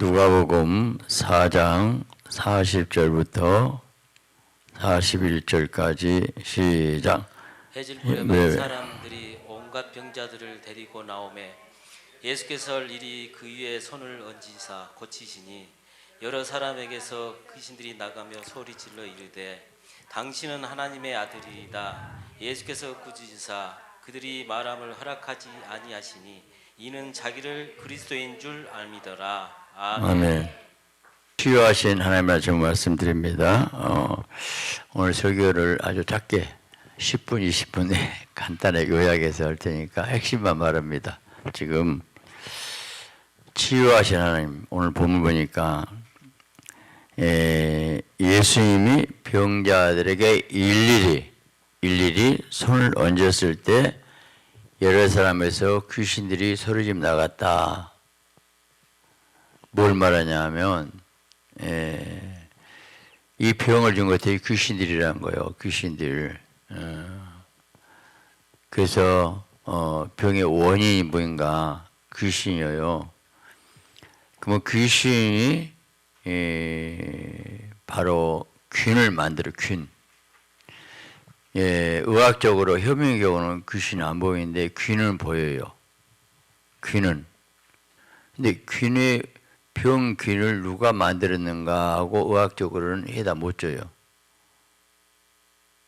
누가복음 4장 40절부터 41절까지 시작. 해질녘에 네. 많은 사람들이 온갖 병자들을 데리고 나오매 예수께서 일이 그 위에 손을 얹으사 고치시니 여러 사람에게서 귀신들이 나가며 소리질러 이르되 당신은 하나님의 아들이다 예수께서 꾸짖으사 그들이 말함을 허락하지 아니하시니 이는 자기를 그리스도인 줄 알미더라 아멘. 치유하신 하나님의 정 말씀드립니다. 어, 오늘 설교를 아주 작게 10분, 20분에 간단하게 요약해서 할 테니까 핵심만 말합니다. 지금 치유하신 하나님 오늘 본문 보니까 에, 예수님이 병자들에게 일일이 일일이 손을 얹었을 때 여러 사람에서 귀신들이 소리집 나갔다. 뭘 말하냐면 에, 이 병을 준 것들이 귀신들이란 거예요. 귀신들. 어, 그래서 어, 병의 원인이 뭐인가 귀신이에요. 그러면 귀신이 에, 바로 균을 만들어 균. 예, 의학적으로 혐의 경우는 귀신이 안 보이는데 귀는 보여요. 귀는. 근데 귀의 병균을 누가 만들었는가 하고 의학적으로는 해다 못 줘요.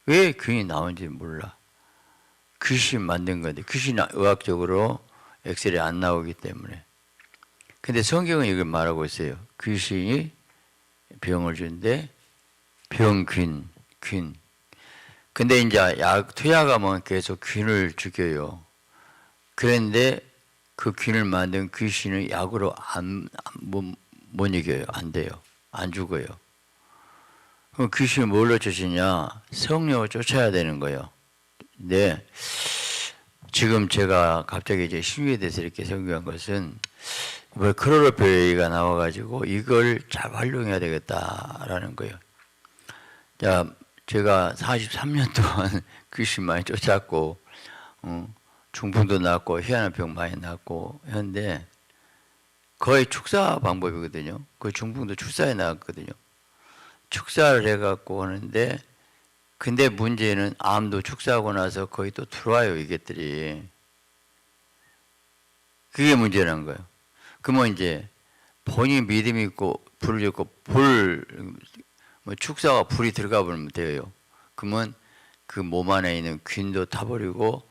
왜 균이 나온지 몰라. 귀신 만든 건데 귀신 의학적으로 엑스레이 안 나오기 때문에. 근데 성경은 이걸 말하고 있어요. 귀신이 병을 준대 병균, 균. 근데 이제 약 투약하면 계속 균을 죽여요. 그런데 그 균을 만든 귀신은 약으로 안, 안- 못, 못 이겨요. 안 돼요. 안 죽어요. 그럼 귀신을 뭘로 쫓으냐? 성령을 쫓아야 되는 거예요. 근데 지금 제가 갑자기 이제 신유에 대해서 이렇게 설교한 것은 이번에 크로로펠 얘기가 나와가지고 이걸 잘 활용해야 되겠다라는 거예요. 자, 제가 43년 동안 귀신 많이 쫓았고, 어, 중풍도 났고, 희한한 병 많이 났고, 했는데, 거의 축사 방법이거든요. 그 중풍도 축사에 나왔거든요. 축사를 해갖고 하는데, 근데 문제는 암도 축사하고 나서 거의 또 들어와요, 이것들이. 그게 문제라는 거예요. 그러면 이제 본인 믿음 있고 불을 짓고 불, 뭐 축사와 불이 들어가 버리면 돼요. 그러면 그 몸 안에 있는 균도 타버리고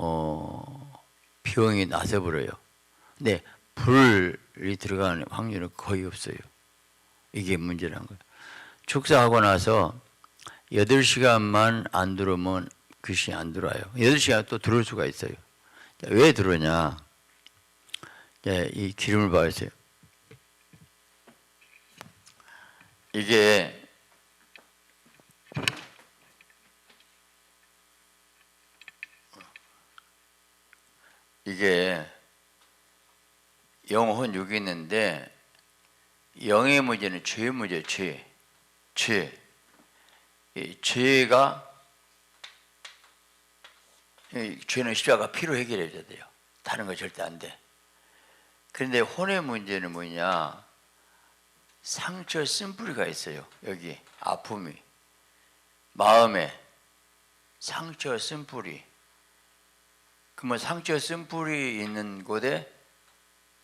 어, 병이 나서버려요. 근데 불이 들어가는 확률은 거의 없어요. 이게 문제라는 거예요. 축사하고 나서 8시간만 안 들어오면 귀신이 안 들어와요. 8시간 또 들어올 수가 있어요. 자, 왜 들어오냐? 자, 이 기름을 봐주세요. 이게 영혼 육이 있는데 영의 문제는 죄의 문제, 죄, 죄. 이 죄가 이 죄는 십자가 피로 해결해야 돼요. 다른 거 절대 안 돼. 그런데 혼의 문제는 뭐냐? 상처 쓴뿌리가 있어요. 여기 아픔이 마음에 상처 쓴뿌리. 그러면 상처 쓴뿌리 있는 곳에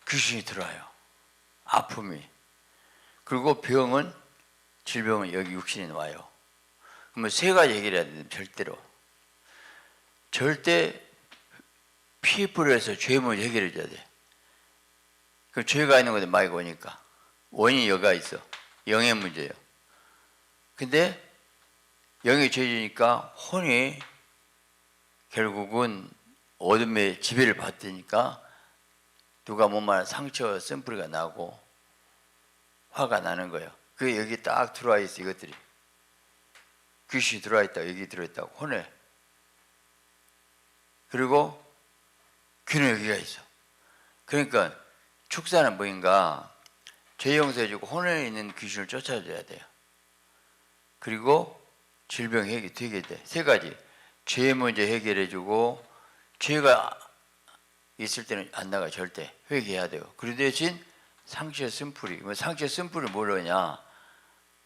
귀신이 들어와요. 아픔이. 그리고 병은 질병은 여기 육신에 와요. 그러면 세 가지 해결해야 돼요. 절대로. 절대 피 뿌려서 죄 먼저 해결해 줘야 돼. 그 죄가 있는 곳에 많이 오니까 원인이 여가 있어. 영의 문제예요. 근데 영이 죄지니까 혼이 결국은 어둠의 지배를 받으니까 누가 몸만 상처 쓴뿌리가 나고 화가 나는 거예요. 그 여기 딱 들어와 있어 이것들이 귀신이 들어와 있다 여기 들어 있다고 혼에 그리고 귀는 여기가 있어. 그러니까 축사는 뭐인가 죄 용서해주고 혼에 있는 귀신을 쫓아줘야 돼요. 그리고 질병 해결 되게 돼. 세 가지. 죄 먼저 해결해주고 죄가 있을 때는 안 나가 절대 회개해야 돼요. 그 대신 상처 쓴풀이. 뭐 상처 쓴풀이 뭐냐?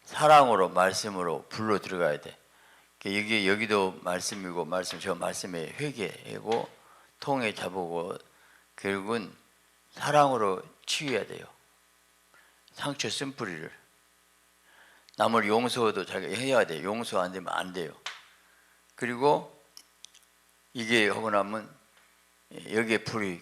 사랑으로 말씀으로 불로 들어가야 돼. 여기 여기도 말씀이고 말씀 저 말씀에 회개하고 통해 잡고 결국은 사랑으로 치유해야 돼요. 상처 쓴풀이를 남을 용서도 자기가 해야 돼. 용서 안 되면 안 돼요. 그리고 이게 하고 나면 여기에 불이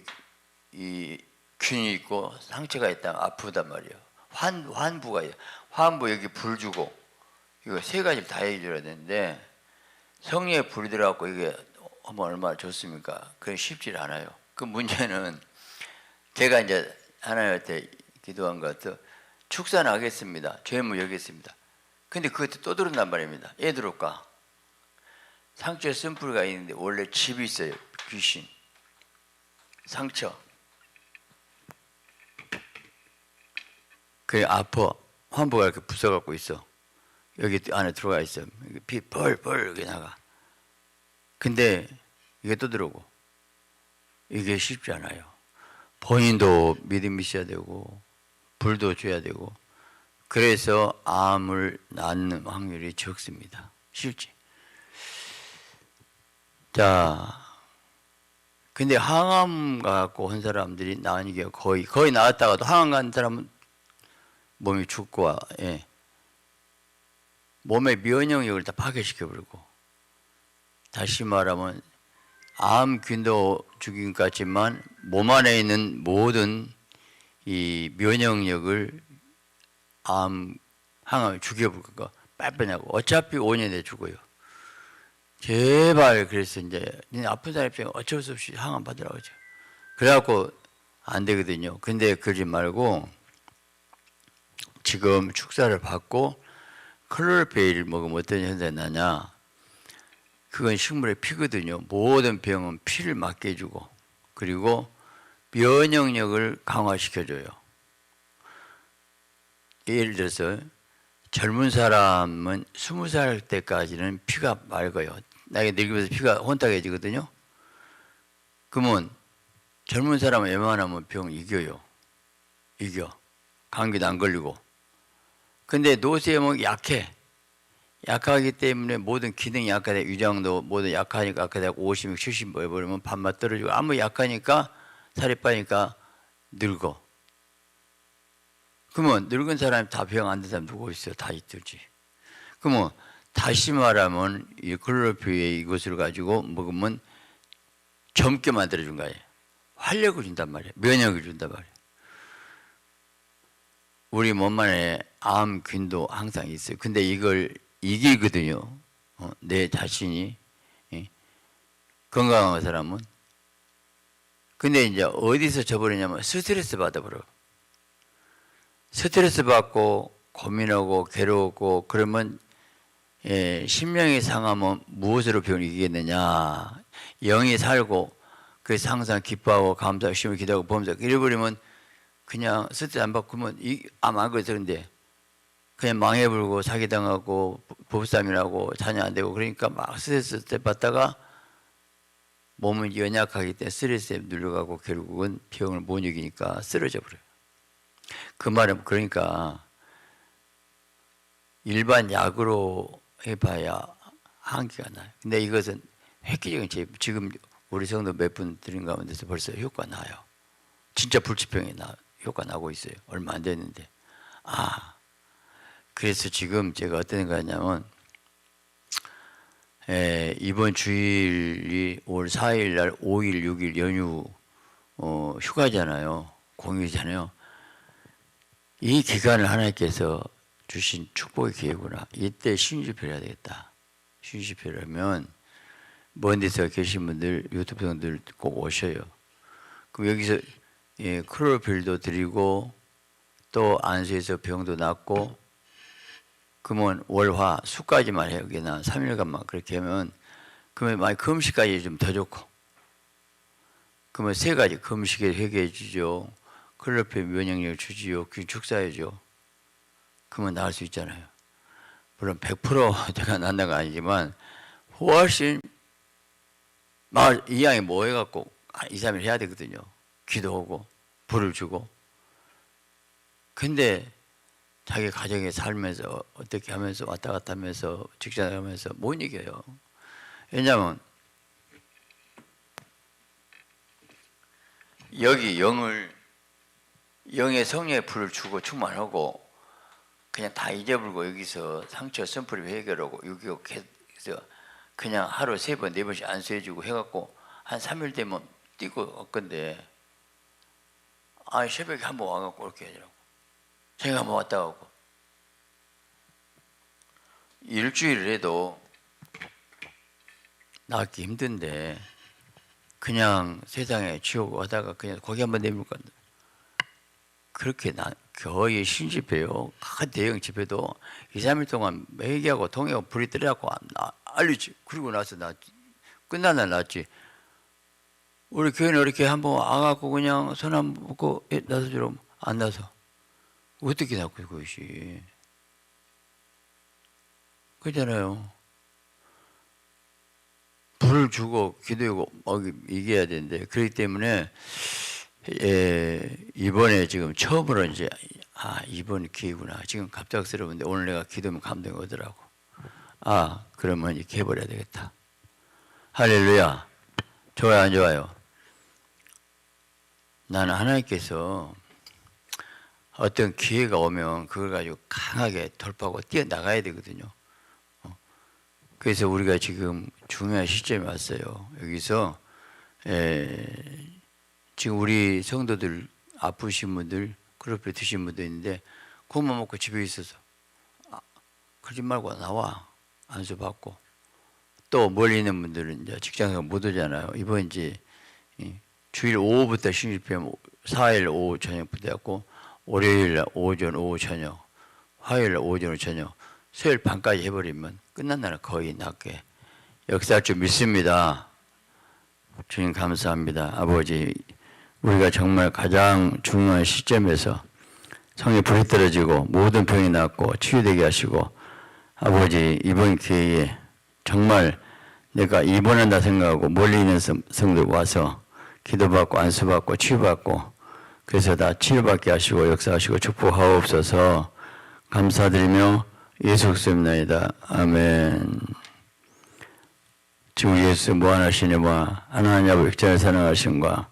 이 균이 있고 상처가 있다 아프단 말이에요. 환 환부가. 환부 여기 불 주고 이거 세 가지 다 해줘야 되는데 성령에 불이 들어갖고 이게 하면 얼마나 좋습니까? 그건 쉽지 않아요. 그 문제는 제가 이제 하나님한테 기도한 것 같아 축산하겠습니다. 죄물 여겠습니다. 근데 그것도 또 들은단 말입니다. 애 들을까? 상처에 쓴뿌리가 있는데 원래 집이 있어요. 귀신. 상처. 그 아파. 환부가 이렇게 부숴갖고 있어. 여기 안에 들어가 있어. 피 펄펄 여기 나가. 근데 이게 또 들어오고. 이게 쉽지 않아요. 본인도 믿음이 있어야 되고 불도 줘야 되고 그래서 암을 낳는 확률이 적습니다. 실제. 자, 근데 항암 갖고 한 사람들이 나은 게 거의 거의 나았다가도 항암 간 사람은 몸이 죽고 예. 몸의 면역력을 다 파괴시켜 버리고 다시 말하면 암균도 죽인 것 같지만 몸 안에 있는 모든 이 면역력을 암 항암을 죽여버릴 거 빨뻔하고 어차피 5년에 죽어요. 제발 그래서 이제 아픈 사람 입장에 어쩔 수 없이 항암 받으라고 하죠. 그래갖고 안 되거든요. 근데 그러지 말고 지금 축사를 받고 클로로페일 먹으면 어떤 현상이 나냐? 그건 식물의 피거든요. 모든 병은 피를 해주고 그리고 면역력을 강화시켜줘요. 예를 들어서 젊은 사람은 스무 살 때까지는 피가 맑아요. 나이가 늙으면서 피가 혼탁해지거든요. 그러면 젊은 사람은 웬만하면 병 이겨요. 이겨. 감기도 안 걸리고. 근데 노쇠면 약해. 약하기 때문에 모든 기능이 약하다. 위장도 모든 약하니까 약하다고 50, 70 해버리면 밥맛 떨어지고 아무 약하니까 살이 빠니까 늙어. 그러면 늙은 사람이 다 병 안된 사람 누구 있어요? 다 있들지. 그러면 다시 말하면 이 클로로피의 이것을 가지고 먹으면 젊게 만들어준 거예요. 활력을 준단 말이에요. 면역을 준단 말이에요. 우리 몸 안에 암 균도 항상 있어요. 근데 이걸 이기거든요. 어, 내 자신이 예. 건강한 사람은. 근데 이제 어디서 져버리냐면 스트레스 받아버려. 스트레스 받고 고민하고 괴로웠고 그러면 예, 심령이 상하면 무엇으로 병을 이기겠느냐? 영이 살고 그래서 항상 기뻐하고 감사하고 심을 기도하고 보면서 이래버리면 그냥 스트레스 안 받고면 아마 그래서 근데 그냥 망해불고 사기당하고 부부싸움이라고 자녀 안 되고 그러니까 막 스트레스 때 받다가 몸은 연약하기 때문에 스트레스에 눌려가고 결국은 병을 못 이기니까 쓰러져 버려요. 그 말은 그러니까 일반 약으로 해봐야 한계가 나요. 근데 이것은 획기적인 제 지금 우리 성도 몇분 드린 가운데서 벌써 효과 나요. 진짜 불치병이 나 효과 나고 있어요. 얼마 안 됐는데 아 그래서 지금 제가 어떤 생각하냐면 에, 이번 주일이 올 4일 날 5일 6일 연휴 어, 휴가잖아요. 공휴잖아요. 이 기간을 하나님께서 주신 축복의 기회구나. 이때 신주표를 해야 되겠다. 신주표를 하면 먼 데서 계신 분들 유튜브 분들 꼭 오셔요. 그럼 여기서 예, 클로로필도 드리고 또 안수에서 병도 낫고 그러면 월화 수까지만 해요. 그게 나 3일간만 그렇게 하면 그러면 많이 금식까지 좀 더 좋고 그러면 세 가지 금식에 회개해 주죠. 클로로필 면역력을 주지요. 귀 축사해줘. 그러면 나을 수 있잖아요. 물론 100% 내가 난다가 아니지만 훨씬 마을 이 양이 뭐 해갖고 2, 3일 해야 되거든요. 기도하고 불을 주고 근데 자기 가정에 살면서 어떻게 하면서 왔다 갔다 하면서 직장 하면서 못 이겨요. 왜냐하면 여기 영을 영의 성령의 불을 주고 충만하고 그냥 다 잊어버리고 여기서 상처 선풀이 해결하고 여기 해서 그냥 하루 세 번 네 번씩 안수해주고 해갖고 한 3일 되면 뛰고 올 건데 아 새벽에 한 번 와갖고 이렇게 하더라고. 제가 한번 왔다 가고. 일주일을 해도 나기 힘든데 그냥 세상에 지옥 오다가 그냥 거기 한번 내밀 건데 그렇게 나 거의 신집회요. 큰 대형 집회도 2, 3일 동안 매기하고 통하고 불이 떨어갖고 나- 알리지. 그리고 나서 나날 났지. 우리 교회는 이렇게 한번 와갖고 그냥 손 한번 먹고 예, 나서 좀안 나서 어떻게 나고 그것이 그잖아요. 불을 주고 기도하고 막 이겨야 되는데 그렇기 때문에 예, 이번에 지금 처음으로 이제 아 이번 기회구나. 지금 갑작스러운데 오늘 내가 기도면 감동이 오더라고. 아 그러면 이렇게 해버려야 되겠다. 할렐루야. 좋아요 안 좋아요? 나는 하나님께서 어떤 기회가 오면 그걸 가지고 강하게 돌파하고 뛰어나가야 되거든요. 어. 그래서 우리가 지금 중요한 시점에 왔어요. 여기서 에, 지금 우리 성도들 아프신 분들 그룹에 드신 분도 있는데 그것만 먹고 집에 있어서 아, 그러지 말고 나와 안수 받고 또 멀리 있는 분들은 이제 직장에서 못 오잖아요. 이번 이제 이 주일 오후부터 신입회면 4일 오후 저녁부터 했고 월요일 날 오전 오후 저녁 화요일 날 오전 오후 저녁 수요일 밤까지 해버리면 끝난 날은 거의 낮게 역사할 줄 믿습니다. 주님 감사합니다. 아버지 우리가 정말 가장 중요한 시점에서 성에 불이 떨어지고 모든 병이 낫고 치유되게 하시고 아버지 이번 기회에 정말 내가 입원한다 생각하고 멀리 있는 성- 성들 와서 기도받고 안수받고 치유받고 그래서 다 치유받게 하시고 역사하시고 축복하옵소서 감사드리며 예수 그리스도입니다. 아멘. 주 예수 무한하시니와 하나님 아버지 역전을 사랑하신과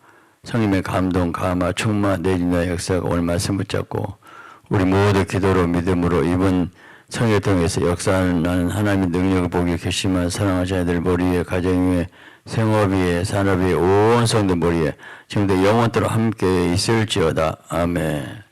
성님의 감동, 감화, 충만, 내진의 역사가 오늘 말씀 붙잡고 우리 모두 기도로 믿음으로 이번 성회 통해서 역사하는 하나님의 능력을 보기 괘씸한 사랑하는 자들 머리에 가정 위에 생업 위에 산업 위에 온 성도 머리에 지금도 영원토록 함께 있을지어다. 아멘.